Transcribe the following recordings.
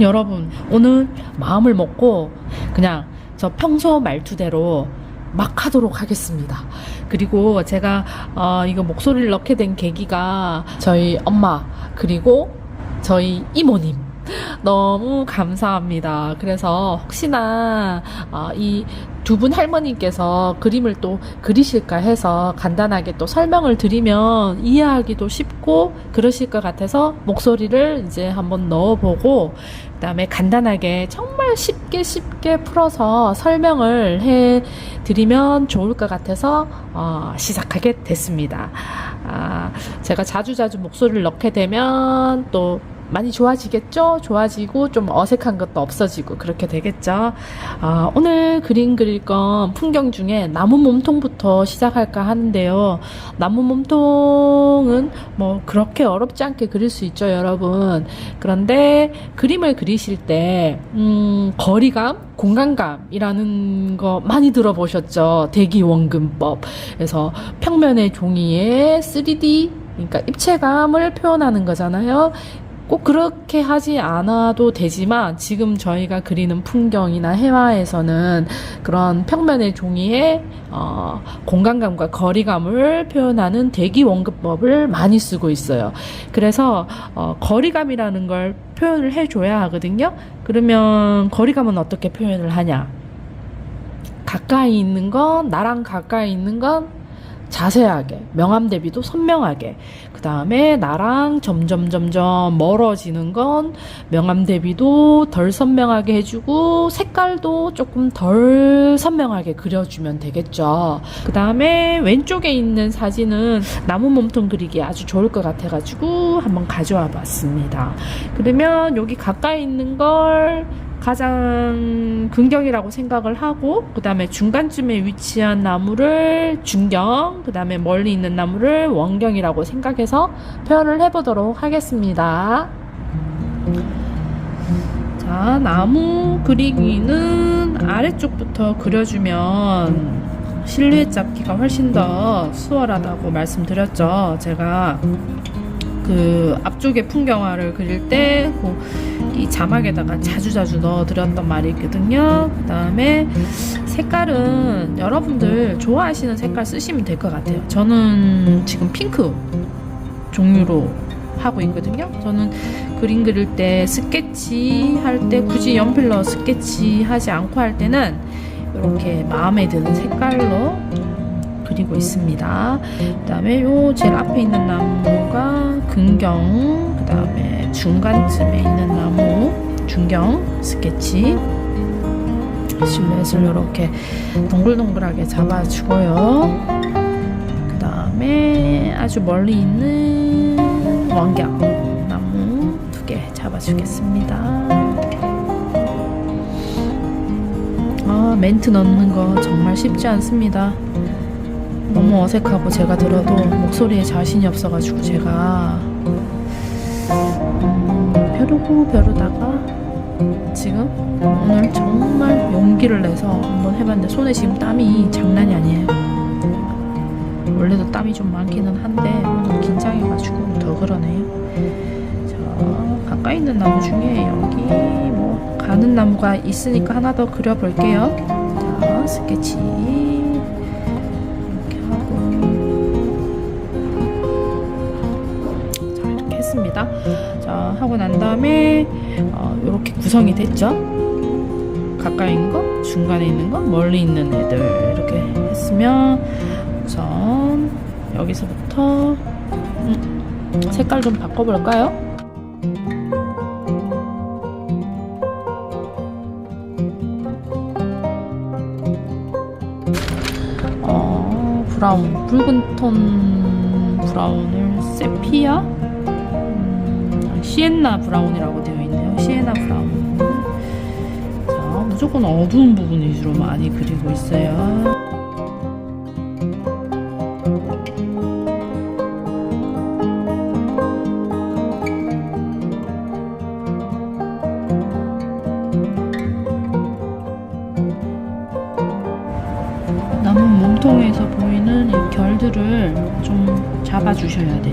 여러분 오늘 마음을 먹고 그냥 저 평소 말투대로 막 하도록 하겠습니다. 그리고 제가 어, 이거 목소리를 넣게 된 계기가 저희 엄마 그리고 저희 이모님 너무 감사합니다. 그래서 혹시나 어, 이 두 분 할머니께서 그림을 또 그리실까 해서 간단하게 또 설명을 드리면 이해하기도 쉽고 그러실 것 같아서 목소리를 이제 한번 넣어보고 그 다음에 간단하게 정말 쉽게 쉽게 풀어서 설명을 해 드리면 좋을 것 같아서 어, 시작하게 됐습니다. 아, 제가 자주자주 목소리를 넣게 되면 또 많이 좋아지겠죠? 좋아지고 좀 어색한 것도 없어지고 그렇게 되겠죠? 아, 오늘 그림 그릴 건 풍경 중에 나무 몸통부터 시작할까 하는데요. 나무 몸통은 뭐 그렇게 어렵지 않게 그릴 수 있죠, 여러분. 그런데 그림을 그리실 때, 음, 거리감, 공간감이라는 거 많이 들어보셨죠? 대기원근법. 그래서 평면의 종이에 3D, 그러니까 입체감을 표현하는 거잖아요. 꼭 그렇게 하지 않아도 되지만 지금 저희가 그리는 풍경이나 해화에서는 그런 평면의 종이에 어, 공간감과 거리감을 표현하는 대기 원근법을 많이 쓰고 있어요. 그래서 어, 거리감이라는 걸 표현을 해줘야 하거든요. 그러면 거리감은 어떻게 표현을 하냐? 가까이 있는 건 나랑 가까이 있는 건 자세하게 명암 대비도 선명하게. 그 다음에 나랑 점점 점점 멀어지는 건 명암 대비도 덜 선명하게 해주고 색깔도 조금 덜 선명하게 그려주면 되겠죠. 그 다음에 왼쪽에 있는 사진은 나무 몸통 그리기 아주 좋을 것 같아 가지고 한번 가져와 봤습니다. 그러면 여기 가까이 있는 걸 가장 근경이라고 생각을 하고 그 다음에 중간쯤에 위치한 나무를 중경 그 다음에 멀리 있는 나무를 원경이라고 생각해서 표현을 해보도록 하겠습니다. 자 나무 그리기는 아래쪽부터 그려주면 실루엣 잡기가 훨씬 더 수월하다고 말씀드렸죠. 제가 그 앞쪽에 풍경화를 그릴 때 이 자막에다가 자주자주 넣어드렸던 말이 있거든요. 그 다음에 색깔은 여러분들 좋아하시는 색깔 쓰시면 될 것 같아요. 저는 지금 핑크 종류로 하고 있거든요. 저는 그림 그릴 때 스케치 할 때 굳이 연필로 스케치 하지 않고 할 때는 이렇게 마음에 드는 색깔로 그리고 있습니다. 그 다음에 요 제일 앞에 있는 나무가 근경, 그 다음에 중간쯤에 있는 나무 중경 스케치 실루엣을 이렇게 동글동글하게 잡아주고요. 그 다음에 아주 멀리 있는 원경 나무 두 개 잡아주겠습니다. 아, 멘트 넣는 거 정말 쉽지 않습니다. 너무 어색하고 제가 들어도 목소리에 자신이 없어가지고 제가 음, 벼르고 벼르다가 지금 오늘 정말 용기를 내서 한번 해봤는데 손에 지금 땀이 장난이 아니에요. 원래도 땀이 좀 많기는 한데 오늘 긴장해가지고 더 그러네요. 자 가까이 있는 나무 중에 여기 뭐 가는 나무가 있으니까 하나 더 그려볼게요. 자 스케치. 했습니다. 자 하고 난 다음에 어, 이렇게 구성이 됐죠. 가까이 있는 거, 중간에 있는 거, 멀리 있는 애들 이렇게 했으면 우선 여기서부터 음, 색깔 좀 바꿔볼까요? 어, 브라운, 붉은 톤 브라운을 세피아? 음, 시엔나 브라운이라고 되어 있네요. 시엔나 브라운. 자, 무조건 어두운 부분 위주로 많이 그리고 있어요. 나무 몸통에서 보이는 이 결들을 좀 잡아주셔야 돼요.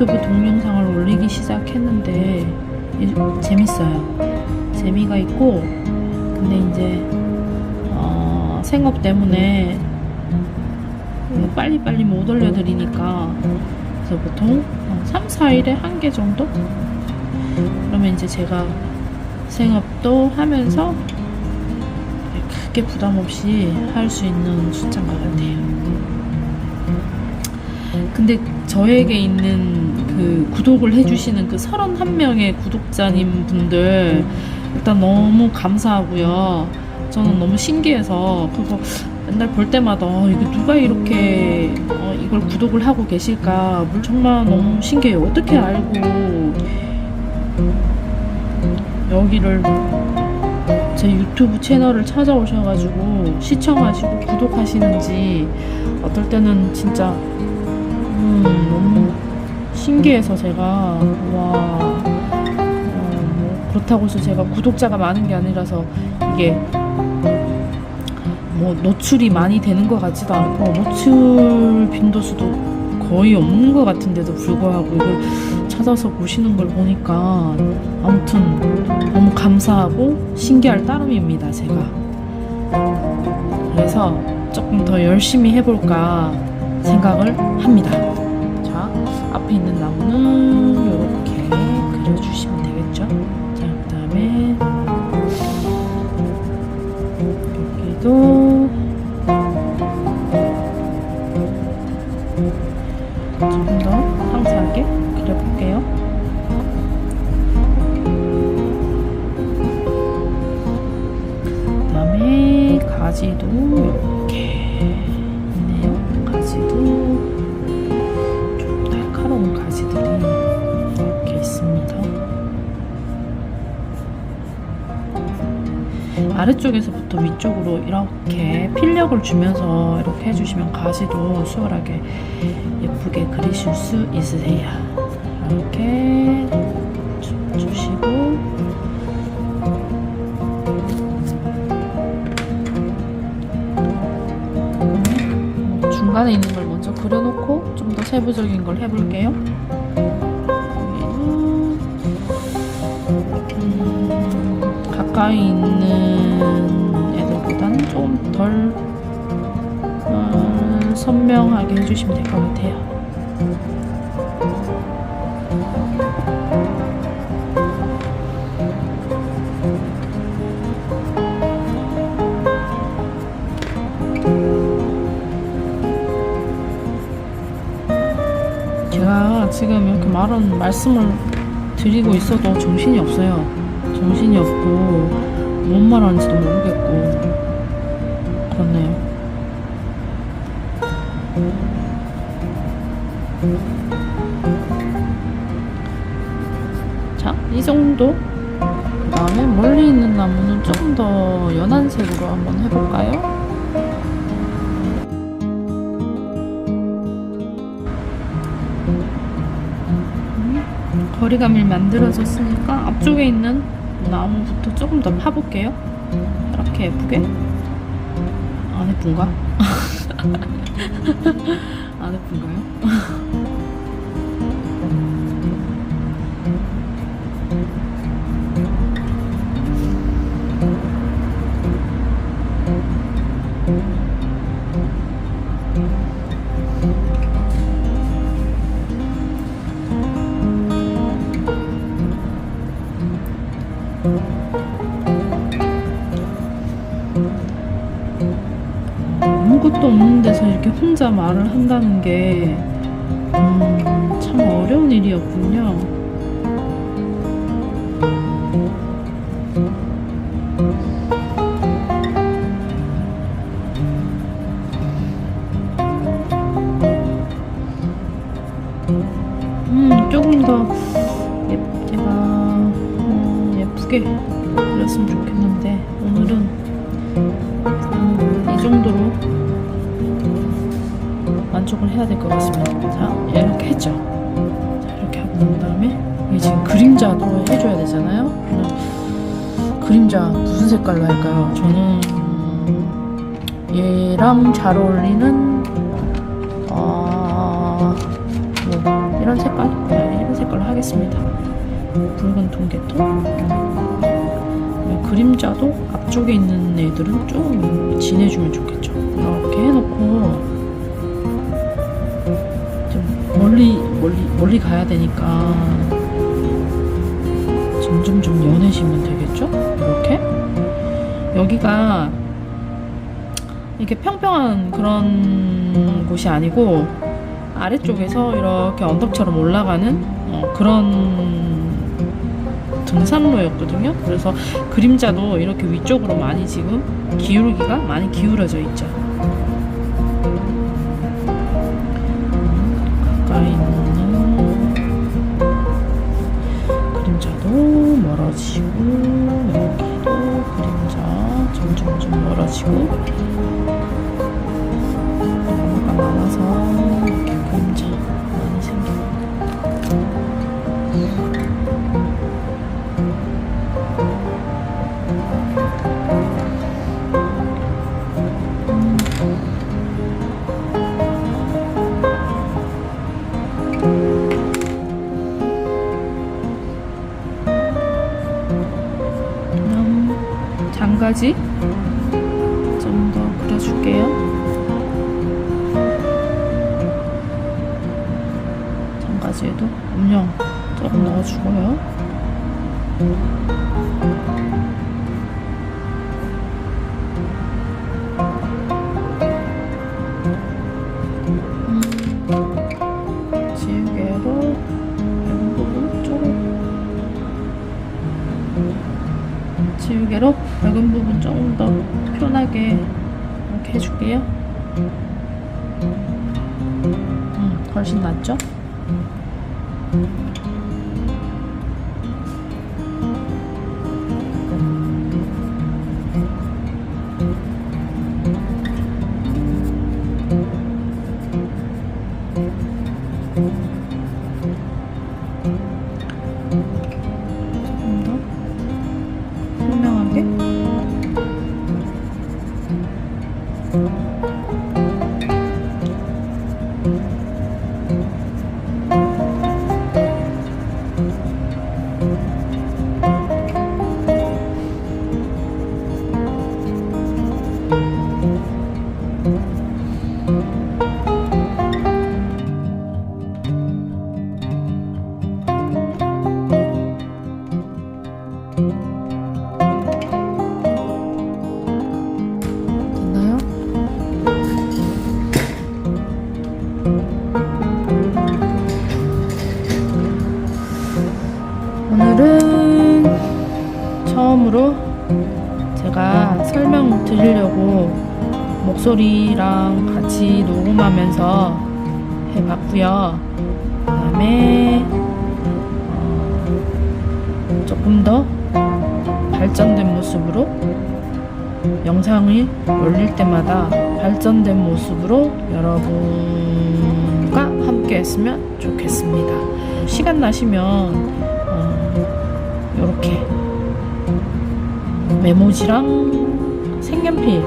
유튜브 동영상을 올리기 시작했는데 이- 재밌어요. 재미가 있고 근데 이제 어, 생업 때문에 빨리빨리 못 올려드리니까 그래서 보통 3, 4일에 한 개 정도? 그러면 이제 제가 생업도 하면서 크게 부담 없이 할 수 있는 숫자인 것 같아요. 근데 저에게 있는 그 구독을 해주시는 그 31명의 구독자님 분들 일단 너무 감사하고요. 저는 너무 신기해서 그거 맨날 볼 때마다 어, 이거 누가 이렇게 어, 이걸 구독을 하고 계실까 물 정말 너무 신기해요. 어떻게 알고 여기를 제 유튜브 채널을 찾아오셔가지고 시청하시고 구독하시는지 어떨 때는 진짜 신기해서 제가 와 어, 뭐 그렇다고 해서 제가 구독자가 많은 게 아니라서 이게 뭐 노출이 많이 되는 것 같지도 않고 노출 빈도수도 거의 없는 것 같은데도 불구하고 이걸 찾아서 보시는 걸 보니까 아무튼 너무 감사하고 신기할 따름입니다 제가. 그래서 조금 더 열심히 해볼까 생각을 합니다 자 앞에 있는 나무는 이렇게 그려주시면 되겠죠 자 그 다음에 여기도 조금 더 상세하게 그려볼게요. 가지도 이렇게 아래쪽에서부터 위쪽으로 이렇게 필력을 주면서 이렇게 해주시면 가지도 수월하게 예쁘게 그리실 수 있으세요. 이렇게 주- 주시고 음, 중간에 있는 걸 먼저 그려놓고 좀 더 세부적인 걸 해볼게요. 음, 가까이 있는 애들보다는 좀덜 어, 선명하게 해주시면 될 것 같아요. 제가 지금 이렇게 말은 말씀을 드리고 있어도 정신이 없어요. 정신이 없고 뭔 말하는지도 모르겠고 그렇네요. 자, 이 정도. 그 다음에 멀리 있는 나무는 좀더 연한 색으로 한번 해볼까요? 음, 거리감이 만들어졌으니까 앞쪽에 있는 나무부터 조금 더 파볼게요. 이렇게 예쁘게. 안 예쁜가? 안 예쁜가요? 말을 한다는 게, 음, 참 어려운 일이었군요. 음, 조금 더 예, 제가 음, 예쁘게 그렸으면 좋겠는데 오늘은 만족을 해야 될 것 같습니다. 자, 이렇게 했죠. 자, 이렇게 하고 난 다음에 이게 지금 그림자도 해줘야 되잖아요. 그림자 무슨 색깔로 할까요? 저는 얘랑 잘 어울리는 어, 뭐 이런 색깔? 네, 이런 색깔로 하겠습니다. 붉은 통계통 그림자도 앞쪽에 있는 애들은 좀 진해주면 좋겠죠. 멀리 가야 되니까 점점 좀 연해지면 되겠죠? 이렇게 여기가 이렇게 평평한 그런 곳이 아니고 아래쪽에서 이렇게 언덕처럼 올라가는 어, 그런 등산로였거든요. 그래서 그림자도 이렇게 위쪽으로 많이 지금 기울기가 많이 기울어져 있죠. 가까이 멀어지고 여기도 그림자 점점 좀 멀어지고. 나무가 많아서 장가지 좀 더 그려줄게요. 장가지에도 음영 조금 넣어주고요. 해줄게요. 음, 훨씬 낫죠? 오늘은 처음으로 제가 설명 드리려고 목소리랑 같이 녹음하면서 해봤고요. 그 다음에 어, 조금 더 발전된 모습으로 영상을 올릴 때마다 발전된 모습으로 여러분과 함께 했으면 좋겠습니다. 시간 나시면 어, 이렇게 메모지랑 색연필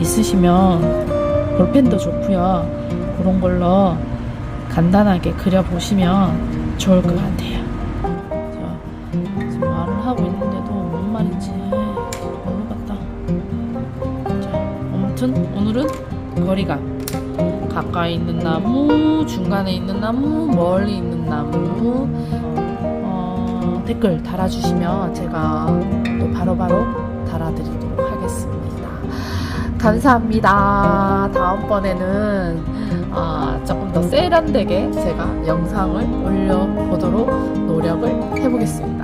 있으시면 볼펜도 좋고요. 그런 걸로 간단하게 그려보시면 좋을 것 같아요. 아무튼 오늘은 거리감. 가까이 있는 나무, 중간에 있는 나무, 멀리 있는 나무. 어, 댓글 달아주시면 제가 또 바로 바로 달아드리도록 하겠습니다. 감사합니다. 다음번에는 어, 조금 더 세련되게 제가 영상을 올려보도록 노력을 해보겠습니다.